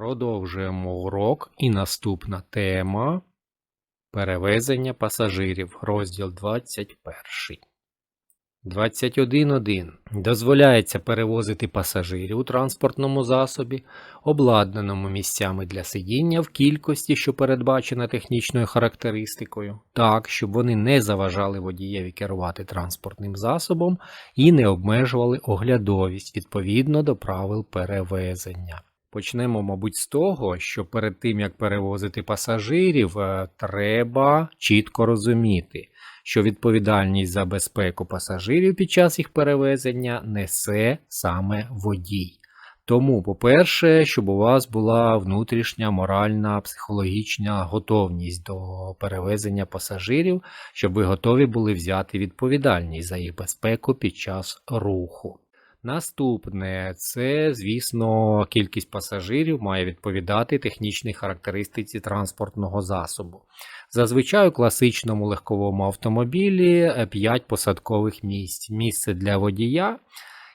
Продовжуємо урок і наступна тема перевезення пасажирів, розділ 21. 21.1. Дозволяється перевозити пасажирів у транспортному засобі, обладнаному місцями для сидіння в кількості, що передбачена технічною характеристикою, так, щоб вони не заважали водієві керувати транспортним засобом і не обмежували оглядовість відповідно до правил перевезення. Почнемо, мабуть, з того, що перед тим як перевозити пасажирів, е, треба чітко розуміти, що відповідальність за безпеку пасажирів під час їх перевезення несе саме водій. Тому, по-перше, щоб у вас була внутрішня моральна, психологічна готовність до перевезення пасажирів, щоб ви готові були взяти відповідальність за їх безпеку під час руху. Наступне це, звісно, кількість пасажирів має відповідати технічній характеристиці транспортного засобу. Зазвичай у класичному легковому автомобілі 5 посадкових місць. Місце для водія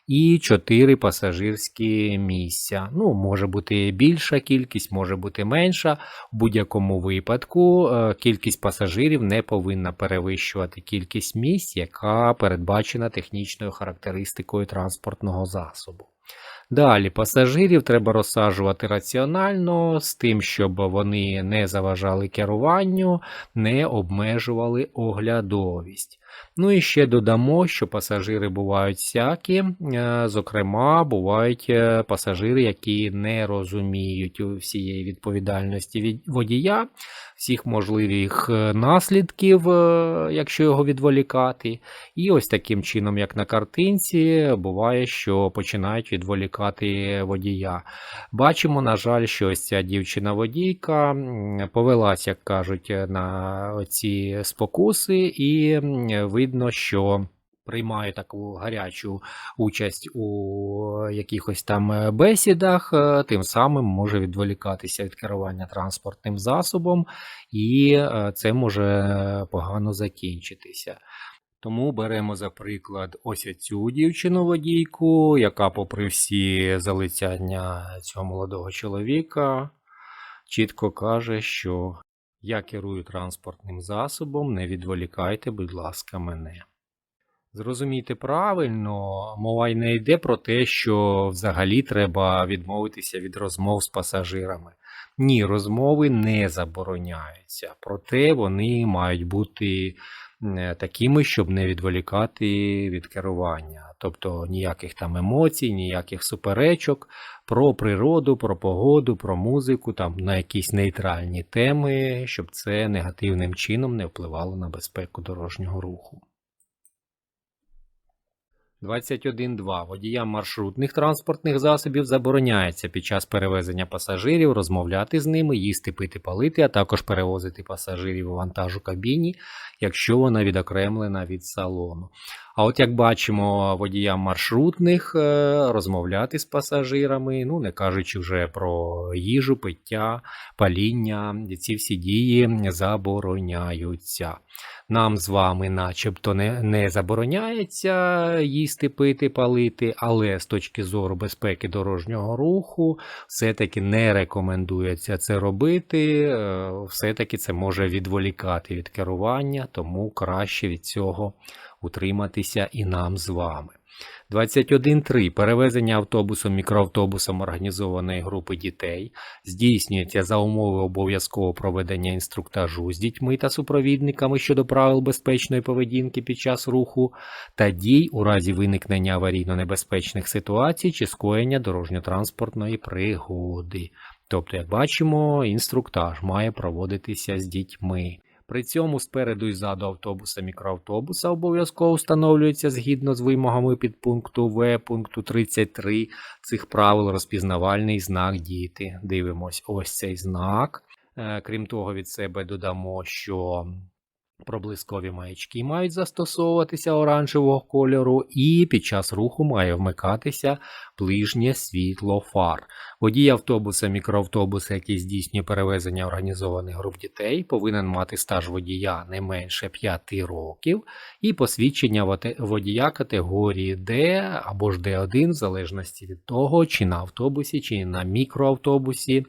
і 4 пасажирські місця. Ну, може бути більша кількість, може бути менша. В будь-якому випадку е, кількість пасажирів не повинна перевищувати кількість місць, яка передбачена технічною характеристикою транспортного засобу. Далі пасажирів треба розсаджувати раціонально з тим, щоб вони не заважали керуванню, не обмежували оглядовість. Ну і ще додамо, що пасажири бувають всякі, е, зокрема, бувають е, пасажири, які не розуміють всієї відповідальності від водія, всіх можливих е, наслідків, якщо його відволікати. І ось таким чином, як на картинці, буває, що починають відволікати водія. Бачимо, на жаль, що ось ця дівчина-водійка повелась, як кажуть, на ці спокуси, і видно, що приймає таку гарячу участь у якихось там бесідах, тим самим може відволікатися від керування транспортним засобом, і це може погано закінчитися. Тому беремо за приклад ось цю дівчину-водійку, яка, попри всі залицяння цього молодого чоловіка, чітко каже, що я керую транспортним засобом, не відволікайте, будь ласка, мене. Зрозумійте правильно, мова й не йде про те, що взагалі треба відмовитися від розмов з пасажирами. Ні, розмови не забороняються, проте вони мають бути такими, щоб не відволікати від керування. Тобто ніяких там емоцій, ніяких суперечок про природу, про погоду, про музику, там на якісь нейтральні теми, щоб це негативним чином не впливало на безпеку дорожнього руху. 21.2. Водіям маршрутних транспортних засобів забороняється під час перевезення пасажирів розмовляти з ними, їсти, пити, палити, а також перевозити пасажирів у вантажу кабіні, якщо вона відокремлена від салону. А от як бачимо, водіям маршрутних е, розмовляти з пасажирами, ну не кажучи вже про їжу, пиття, паління, ці всі дії забороняються. Нам з вами, начебто, не, не забороняється їсти, пити, палити, але з точки зору безпеки дорожнього руху, все-таки не рекомендується це робити, е, все-таки це може відволікати від керування, тому краще від цього утриматися і нам з вами. 21.3. Перевезення автобусом мікроавтобусом організованої групи дітей здійснюється за умови обов'язкового проведення інструктажу з дітьми та супровідниками щодо правил безпечної поведінки під час руху та дій у разі виникнення аварійно-небезпечних ситуацій чи скоєння дорожньо-транспортної пригоди. Тобто, як бачимо, інструктаж має проводитися з дітьми. При цьому спереду і ззаду автобуса мікроавтобуса обов'язково встановлюється згідно з вимогами підпункту В пункту 33 цих правил розпізнавальний знак діти. Дивимось ось цей знак. Е, Крім того, від себе додамо, що проблискові маячки мають застосовуватися оранжевого кольору, і під час руху має вмикатися ближнє світло фар. Водій автобуса, мікроавтобуса, який здійснює перевезення організованих груп дітей, повинен мати стаж водія не менше 5 років і посвідчення водія категорії D або ж D1, в залежності від того, чи на автобусі, чи на мікроавтобусі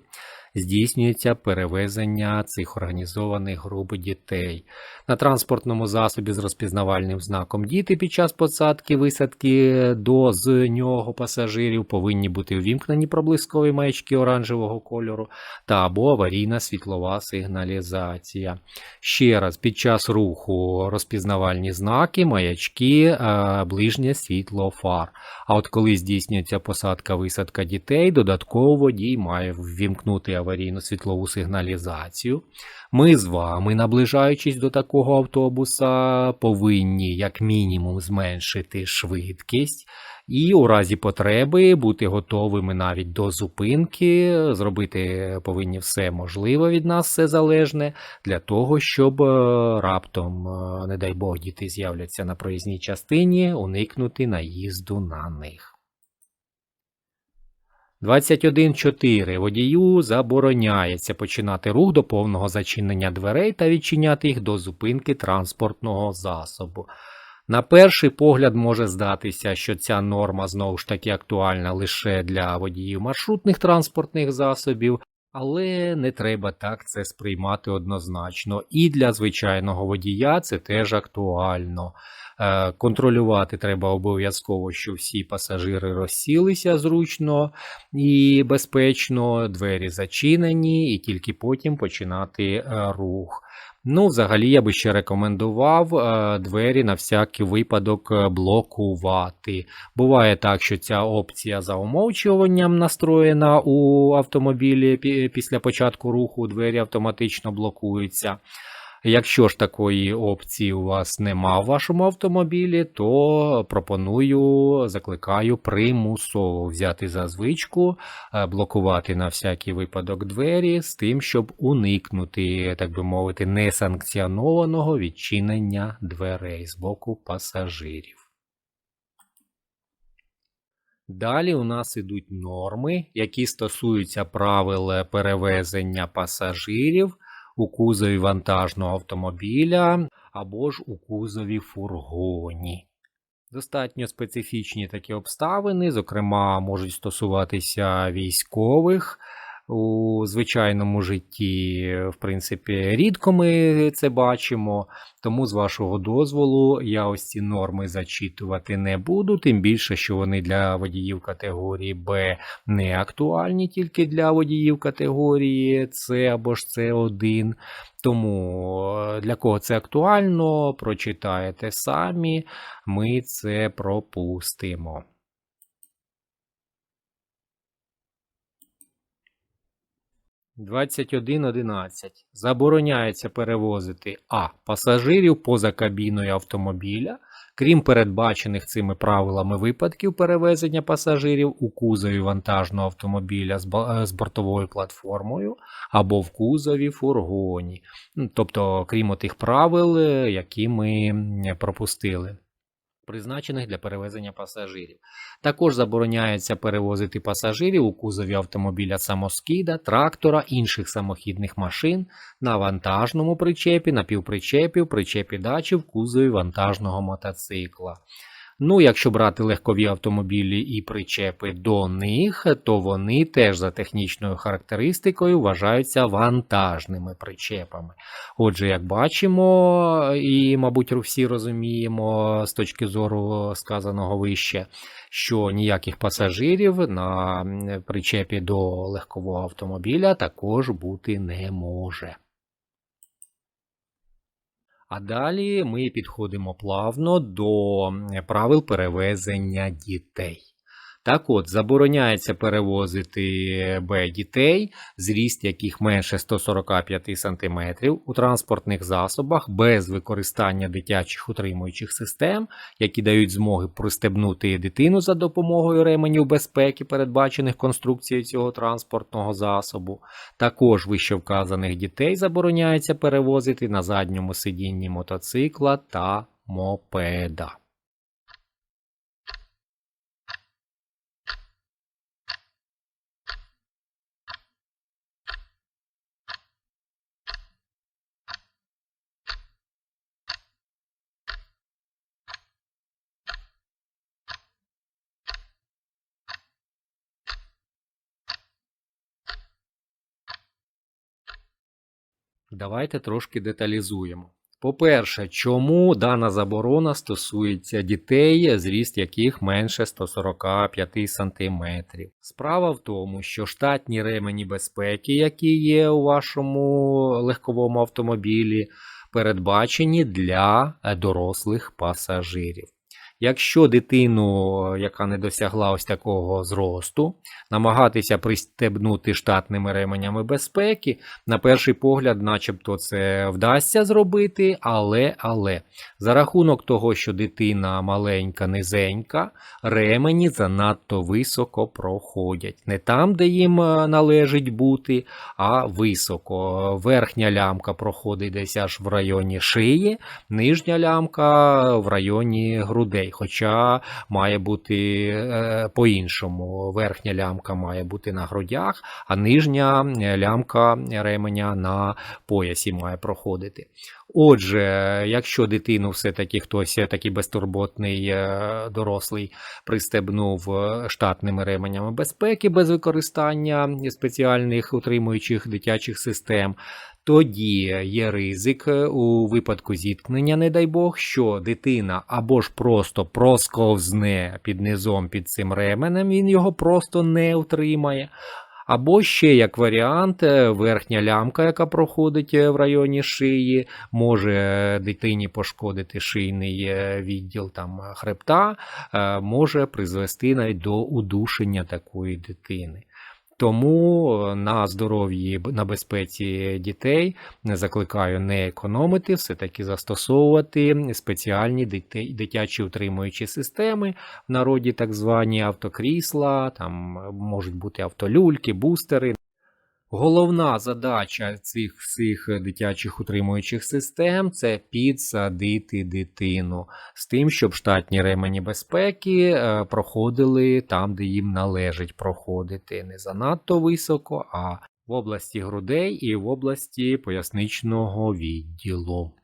здійснюється перевезення цих організованих груп дітей. На транспортному засобі з розпізнавальним знаком діти під час посадки висадки до з нього пасажирів повинні бути увімкнені проблискові маячки оранжевого кольору та або аварійна світлова сигналізація. Ще раз, під час руху розпізнавальні знаки, маячки, е, ближнє світло фар. А от коли здійснюється посадка висадка дітей, додатково водій має ввімкнути світлову сигналізацію. Ми з вами, наближаючись до такого автобуса, повинні як мінімум зменшити швидкість і у разі потреби бути готовими навіть до зупинки, зробити повинні все можливе від нас, все залежне, для того, щоб е, раптом, е, не дай Бог, діти з'являться на проїзній частині, уникнути наїзду на них. 21.4. Водію забороняється починати рух до повного зачинення дверей та відчиняти їх до зупинки транспортного засобу. На перший погляд може здатися, що ця норма знову ж таки актуальна лише для водіїв маршрутних транспортних засобів, але не треба так це сприймати однозначно. І для звичайного водія це теж актуально. Е, Контролювати треба обов'язково, що всі пасажири розсілися зручно і безпечно, двері зачинені, і тільки потім починати е, рух. Ну, взагалі, я би ще рекомендував е, двері на всякий випадок блокувати. Буває так, що ця опція за умовчуванням настроєна у автомобілі після початку руху, двері автоматично блокуються. Якщо ж такої опції у вас нема в вашому автомобілі, то пропоную, закликаю примусово взяти за звичку, е, блокувати на всякий випадок двері з тим, щоб уникнути, так би мовити, несанкціонованого відчинення дверей з боку пасажирів. Далі у нас ідуть норми, які стосуються правил перевезення пасажирів у кузові вантажного автомобіля або ж у кузові фургоні. Достатньо специфічні такі обставини, зокрема, можуть стосуватися військових. У звичайному житті, в принципі, рідко ми це бачимо, тому з вашого дозволу я ось ці норми зачитувати не буду, тим більше, що вони для водіїв категорії Б не актуальні тільки для водіїв категорії С або ж С1. Тому е, для кого це актуально, прочитаєте самі, ми це пропустимо. Двадцять один одинадцять. Забороняється перевозити а. Пасажирів поза кабіною автомобіля, крім передбачених цими правилами випадків перевезення пасажирів у кузові вантажного автомобіля з е, бортовою платформою або в кузові фургоні. Тобто, крім тих правил, е, які ми пропустили. Призначених для перевезення пасажирів. Також забороняється перевозити пасажирів у кузові автомобіля самоскида, трактора, інших самохідних машин на вантажному причепі, напівпричепі, в причепі дачі в кузові вантажного мотоцикла. Ну, якщо брати легкові автомобілі і причепи до них, то вони теж за технічною характеристикою вважаються вантажними причепами. Отже, як бачимо, і, мабуть, всі розуміємо з точки зору сказаного вище, що ніяких пасажирів на причепі до легкового автомобіля також бути не може. А далі ми підходимо плавно до правил перевезення дітей. Так от, забороняється перевозити Б дітей, зріст яких менше 145 см у транспортних засобах без використання дитячих утримуючих систем, які дають змоги пристебнути дитину за допомогою ременів безпеки, передбачених конструкцією цього транспортного засобу. Також вищевказаних дітей забороняється перевозити на задньому сидінні мотоцикла та мопеда. Давайте трошки деталізуємо. По-перше, чому дана заборона стосується дітей, зріст яких менше 145 см? Справа в тому, що штатні ремені безпеки, які є у вашому легковому автомобілі, передбачені для дорослих пасажирів. Якщо дитину, яка не досягла ось такого зросту, намагатися пристебнути штатними ременями безпеки, на перший погляд, начебто, це вдасться зробити, але але за рахунок того, що дитина маленька, низенька, ремені занадто високо проходять. Не там, де їм е, належить бути, а високо. Верхня лямка проходить десь аж в районі шиї, нижня лямка в районі грудей. Хоча має бути е, по-іншому. Верхня лямка має бути на грудях, а нижня лямка ременя на поясі має проходити. Отже, якщо дитину все-таки хтось такий безтурботний е, дорослий пристебнув е, штатними ременями безпеки без використання спеціальних утримуючих дитячих систем, тоді є ризик е, у випадку зіткнення, не дай Бог, що дитина або ж просто просковзне під низом під цим ременем, він його просто не утримає. Або ще як варіант, е, верхня лямка, яка проходить е, в районі шиї, може дитині пошкодити шийний відділ там хребта, може призвести навіть до удушення такої дитини. Тому е, на здоров'ї на безпеці дітей не закликаю не економити, все-таки застосовувати спеціальні дитячі утримуючі системи в народі, так звані автокрісла, там можуть бути автолюльки, бустери. Головна задача цих всіх дитячих утримуючих систем це підсадити дитину з тим, щоб штатні ремені безпеки е, проходили там, де їм належить проходити. Не занадто високо, а в області грудей і в області поясничного відділу.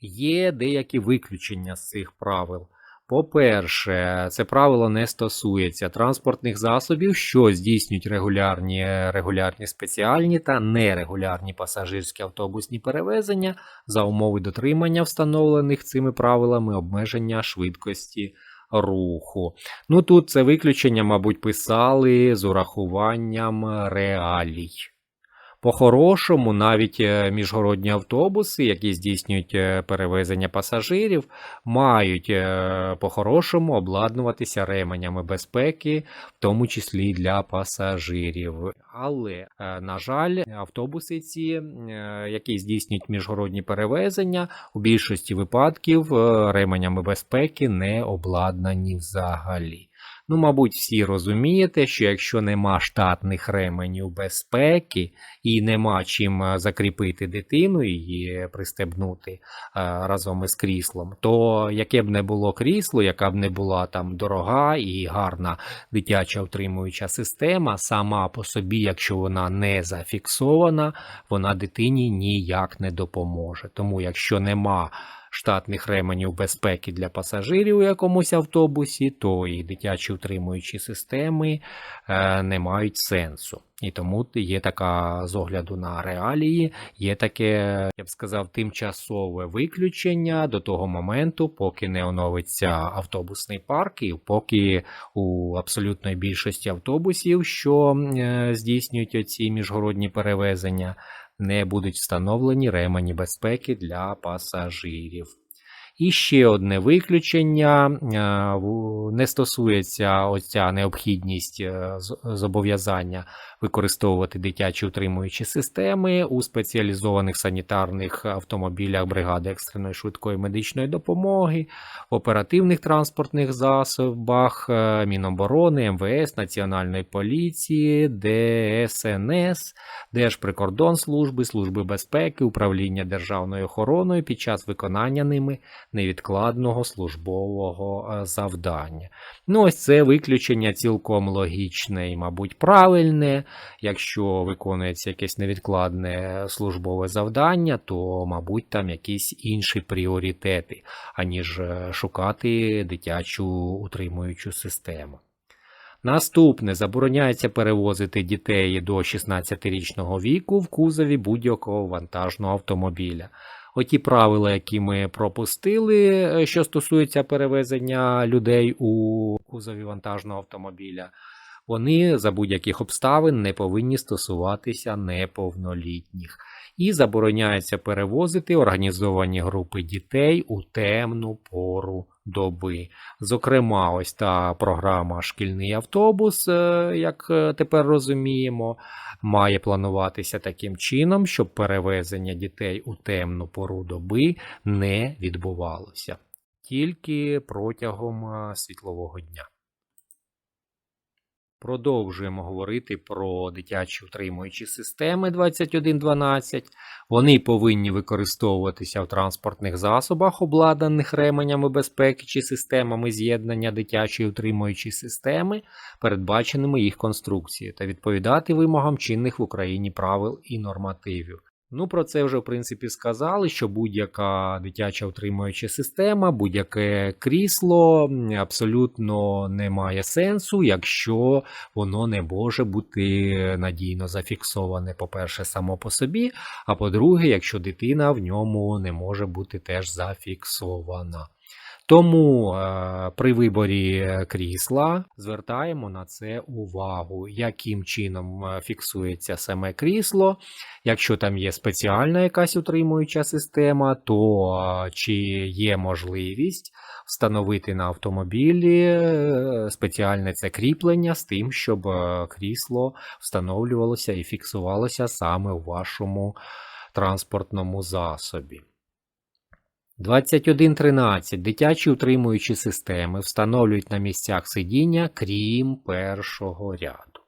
Є деякі виключення з цих правил. По-перше, це правило не стосується транспортних засобів, що здійснюють регулярні, регулярні спеціальні та нерегулярні пасажирські автобусні перевезення за умови дотримання встановлених цими правилами обмеження швидкості руху. Ну тут це виключення, мабуть, писали з урахуванням реалій. По-хорошому, навіть е, міжгородні автобуси, які здійснюють е, перевезення пасажирів, мають е, по-хорошому обладнуватися ременями безпеки, в тому числі для пасажирів. Але, на жаль, автобуси ці, які здійснюють міжгородні перевезення, у більшості випадків ременями безпеки не обладнані взагалі. Ну, мабуть, всі розумієте, що якщо нема штатних ременів безпеки і нема чим е, закріпити дитину і пристебнути е, разом із кріслом, то яке б не було крісло, яка б не була там дорога і гарна дитяча утримуюча система, сама по собі, якщо вона не зафіксована, вона дитині ніяк не допоможе. Тому, якщо нема штатних ременів безпеки для пасажирів у якомусь автобусі, то і дитячі утримуючі системи е, не мають сенсу. І тому є така з огляду на реалії, є таке, я б сказав, тимчасове виключення до того моменту, поки не оновиться автобусний парк, і поки у абсолютної більшості автобусів, що е, здійснюють оці міжгородні перевезення, не будуть встановлені ремені безпеки для пасажирів. І ще одне виключення е, не стосується оця необхідність е, зобов'язання використовувати дитячі утримуючі системи у спеціалізованих санітарних автомобілях бригади екстреної швидкої медичної допомоги, в оперативних транспортних засобах е, Міноборони, МВС, Національної поліції, ДСНС, Держприкордонслужби, Служби безпеки, управління державною охороною під час виконання ними невідкладного службового е, завдання. Ну, ось це виключення цілком логічне і, мабуть, правильне. Якщо виконується якесь невідкладне службове завдання, то, мабуть, там якісь інші пріоритети, аніж е, шукати дитячу утримуючу систему. Наступне забороняється перевозити дітей до 16-річного віку в кузові будь-якого вантажного автомобіля. Оті правила, які ми пропустили, е, що стосуються перевезення людей у кузові вантажного автомобіля, вони за будь-яких обставин не повинні стосуватися неповнолітніх. І забороняється перевозити організовані групи дітей у темну пору доби. Зокрема, ось та програма Шкільний автобус, е, як е, тепер розуміємо, має плануватися таким чином, щоб перевезення дітей у темну пору доби не відбувалося тільки протягом е, світлового дня. Продовжуємо говорити про дитячі утримуючі системи 2112. Вони повинні використовуватися в транспортних засобах, обладнаних ременями безпеки чи системами з'єднання дитячої утримуючої системи, передбаченими їх конструкцією, та відповідати вимогам чинних в Україні правил і нормативів. Ну, про це вже в принципі сказали, що будь-яка дитяча утримуюча система, будь-яке крісло абсолютно не має сенсу, якщо воно не може бути надійно зафіксоване, по-перше, само по собі, а по-друге, якщо дитина в ньому не може бути теж зафіксована. Тому е, при виборі крісла звертаємо на це увагу, яким чином е, фіксується саме крісло. Якщо там є спеціальна якась утримуюча система, то е, чи є можливість встановити на автомобілі е, спеціальне це кріплення з тим, щоб е, крісло встановлювалося і фіксувалося саме у вашому транспортному засобі. 21.13. Дитячі утримуючі системи встановлюють на місцях сидіння, крім першого ряду.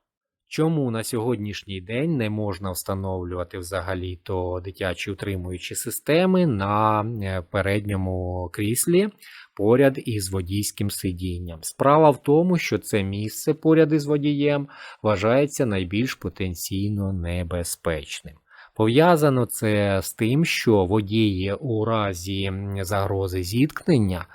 Чому на сьогоднішній день не можна встановлювати взагалі то дитячі утримуючі системи на е, передньому кріслі поряд із водійським сидінням? Справа в тому, що це місце поряд із водієм вважається найбільш потенційно небезпечним. Пов'язано це з тим, що водій у разі загрози зіткнення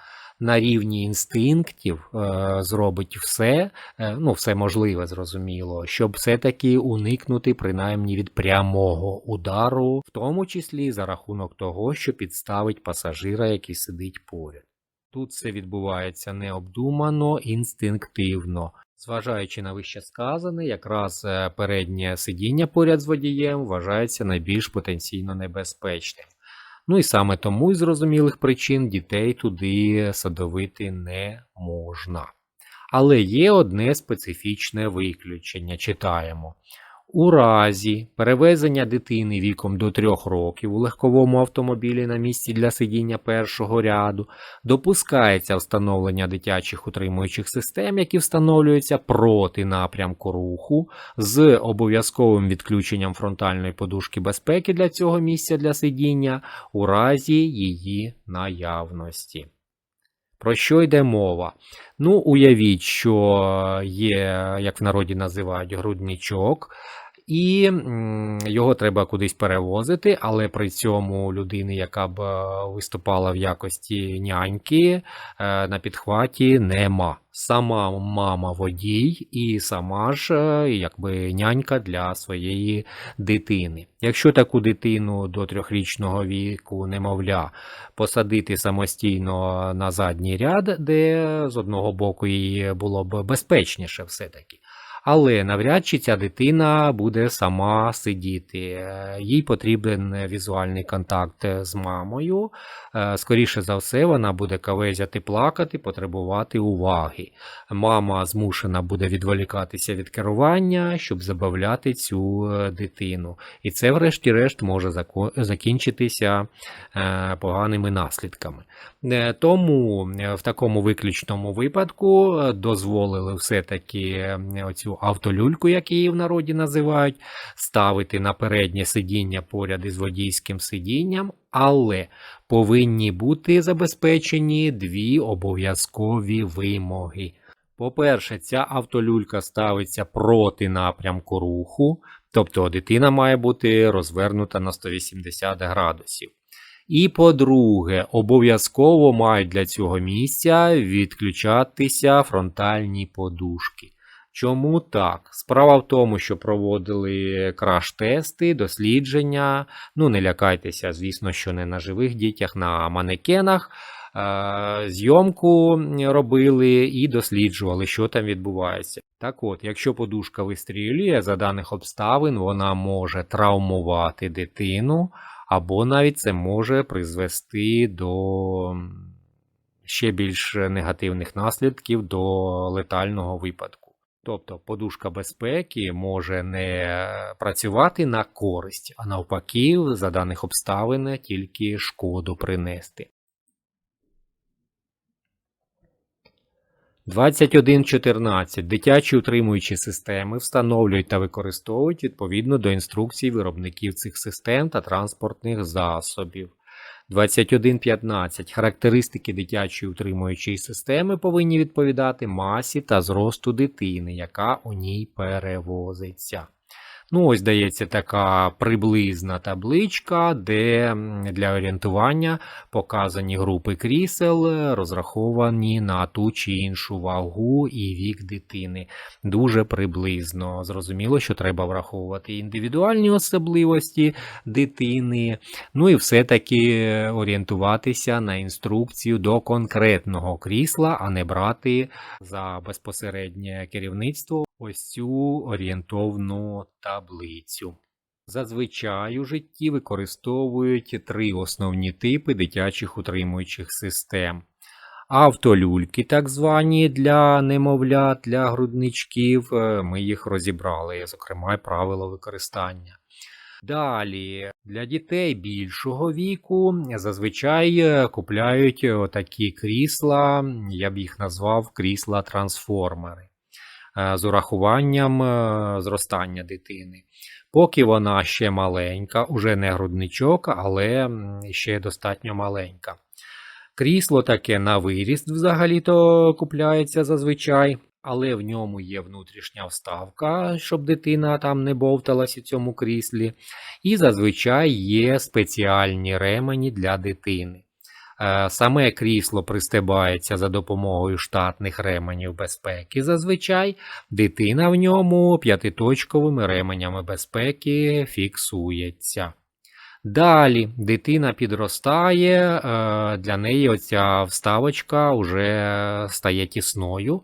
на рівні інстинктів е, зробить все, е, ну, все можливе, зрозуміло, щоб все-таки уникнути принаймні від прямого удару, в тому числі за рахунок того, що підставить пасажира, який сидить поряд. Тут все відбувається необдумано, інстинктивно. Зважаючи на вище сказане, якраз е, переднє сидіння поряд з водієм вважається найбільш потенційно небезпечним. Ну і саме тому із зрозумілих причин дітей туди садовити не можна. Але є одне специфічне виключення. Читаємо. У разі перевезення дитини віком до 3 років у легковому автомобілі на місці для сидіння першого ряду допускається встановлення дитячих утримуючих систем, які встановлюються проти напрямку руху з обов'язковим відключенням фронтальної подушки безпеки для цього місця для сидіння у разі її наявності. Про що йде мова? Ну, уявіть, що є, як в народі називають, грудничок, і його треба кудись перевозити, але при цьому людини, яка б е, виступала в якості няньки, е, на підхваті нема. Сама мама водій і сама ж е, якби нянька для своєї дитини. Якщо таку дитину до трьохрічного віку, немовля, посадити самостійно на задній ряд, де з одного боку їй було б безпечніше все-таки. Але навряд чи ця дитина буде сама сидіти. Їй потрібен візуальний контакт з мамою. Е, Скоріше за все, вона буде кавезяти плакати, потребувати уваги. Мама змушена буде відволікатися від керування, щоб забавляти цю е, дитину. І це, врешті-решт, може закінчитися е, поганими наслідками. Тому в такому виключному випадку дозволили все-таки е, оцю автолюльку, як її в народі називають, ставити на переднє сидіння поряд із водійським сидінням, але повинні бути забезпечені дві обов'язкові вимоги. По-перше, ця автолюлька ставиться проти напрямку руху, тобто дитина має бути розвернута на 180 градусів. І по-друге, обов'язково мають для цього місця відключатися фронтальні подушки. Чому так? Справа в тому, що проводили краш-тести, дослідження. Ну, не лякайтеся, звісно, що не на живих дітях, на манекенах. Е, Зйомку робили і досліджували, що там відбувається. Так от, якщо подушка вистрілює, за даних обставин вона може травмувати дитину, або навіть це може призвести до ще більш негативних наслідків до летального випадку. Тобто подушка безпеки може не працювати на користь, а навпаки, за даних обставин тільки шкоду принести. 21.14. Дитячі утримуючі системи встановлюють та використовують відповідно до інструкцій виробників цих систем та транспортних засобів. 21.15. Характеристики дитячої утримуючої системи повинні відповідати масі та зросту дитини, яка у ній перевозиться. Ну, ось дається така приблизна табличка, де для орієнтування показані групи крісел, розраховані на ту чи іншу вагу і вік дитини. Дуже приблизно. Зрозуміло, що треба враховувати індивідуальні особливості дитини, ну і все-таки орієнтуватися на інструкцію до конкретного крісла, а не брати за безпосереднє керівництво ось цю орієнтовну таблицю. Зазвичай у житті використовують три основні типи дитячих утримуючих систем. Автолюльки, так звані для немовлят, для грудничків, е, ми їх розібрали, зокрема, і правила використання. Далі, для дітей більшого віку зазвичай е, купляють такі крісла, я б їх назвав крісла-трансформери е, з урахуванням е, зростання дитини. Поки вона ще маленька, уже не грудничок, але ще достатньо маленька. Крісло таке на виріст взагалі-то купляється зазвичай, але в ньому є внутрішня вставка, щоб дитина там не бовталась у цьому кріслі. І зазвичай є спеціальні ремені для дитини. Е, Саме крісло пристебається за допомогою штатних ременів безпеки. Зазвичай дитина в ньому п'ятиточковими ременями безпеки фіксується. Далі дитина підростає, е, для неї оця вставочка вже стає тісною.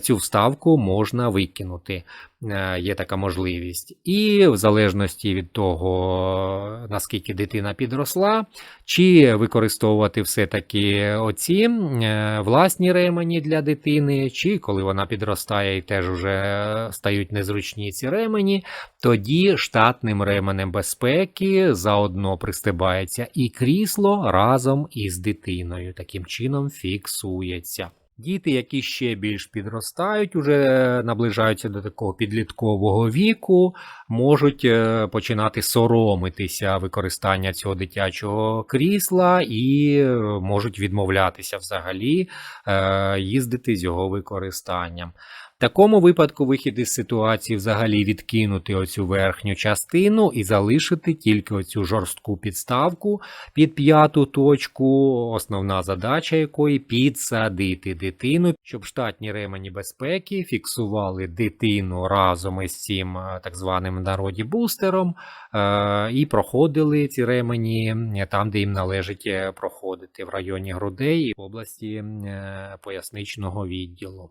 Цю вставку можна викинути, Е, є така можливість. І в залежності від того, наскільки дитина підросла, чи використовувати все-таки оці е, власні ремені для дитини, чи коли вона підростає і теж вже стають незручні ці ремені, тоді штатним ременем безпеки заодно пристебається і крісло разом із дитиною. Таким чином фіксується. Діти, які ще більш підростають, уже наближаються до такого підліткового віку, можуть е, починати соромитися використання цього дитячого крісла і е, можуть відмовлятися взагалі е, їздити з його використанням. В такому випадку вихід із ситуації взагалі відкинути оцю верхню частину і залишити тільки оцю жорстку підставку під п'яту точку, основна задача якої підсадити дитину, щоб штатні ремені безпеки фіксували дитину разом із цим е, так званим народі бустером е, і проходили ці ремені е, там, де їм належить проходити в районі грудей і в області поясничного відділу.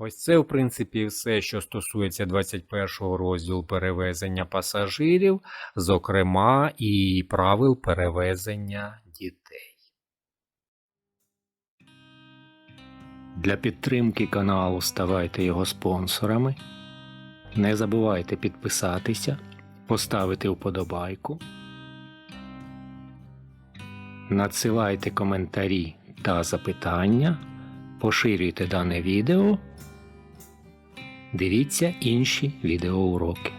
Ось це, в принципі, все, що стосується 21 розділу перевезення пасажирів, зокрема і правил перевезення дітей. Для підтримки каналу ставайте його спонсорами. Не забувайте підписатися, поставити вподобайку. Надсилайте коментарі та запитання, поширюйте дане відео. Дивіться інші відеоуроки.